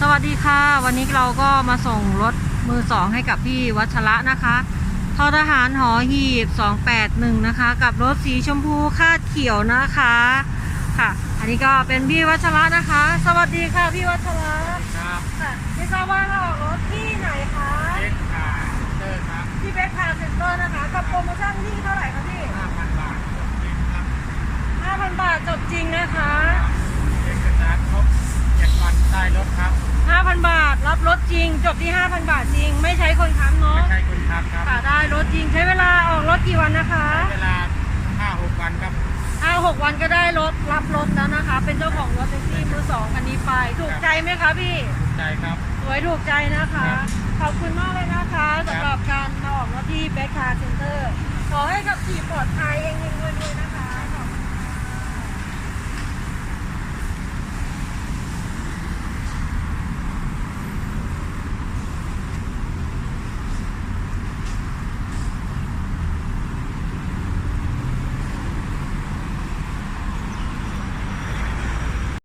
สวัสดีค่ะ วันนี้เราก็มาส่งรถมือสองให้กับพี่วัชระนะคะทอทหารหอหีบ 281 นะคะ กับรถสีชมพูคาดเขียวนะคะค่ะ อันนี้ก็เป็นพี่วัชระนะคะ สวัสดีค่ะพี่วัชระครับค่ะไม่ทราบว่าเราออกรถที่ไหนคะเอ็กซ์ขาเตอร์ครับที่เบสคาร์เซ็นเตอร์นะคะ กับโปรโมชั่นที่เท่าไหร่คะพี่5,000 บาทจบจริงครับ5,000 บาทจบจริงนะคะ เอกสารครบ7วันได้ รถครับ 5,000 บาท รับรถจริง จบที่ 5,000 บาทจริง ไม่ใช้คนค้ำเนาะไม่ใช่คุณครับครับ ค่ะได้รถจริง ใช้เวลาออกรถกี่วันนะคะใช้เวลา5-6วันครับอ้าวหกวันก็ได้รถ รับรถแล้วนะคะ เป็นเจ้าของรถแท็กซี่มือสองคันนี้ไป ถูกใจไหมคะพี่ถูกใจครับ สวยถูกใจนะคะ ครับขอบคุณมากเลยนะคะสำหรับการมาออกรถที่เบคคาร์เซ็นเตอร์ ขอให้ขับขี่ปลอดภัยเองเงๆรวยๆนะ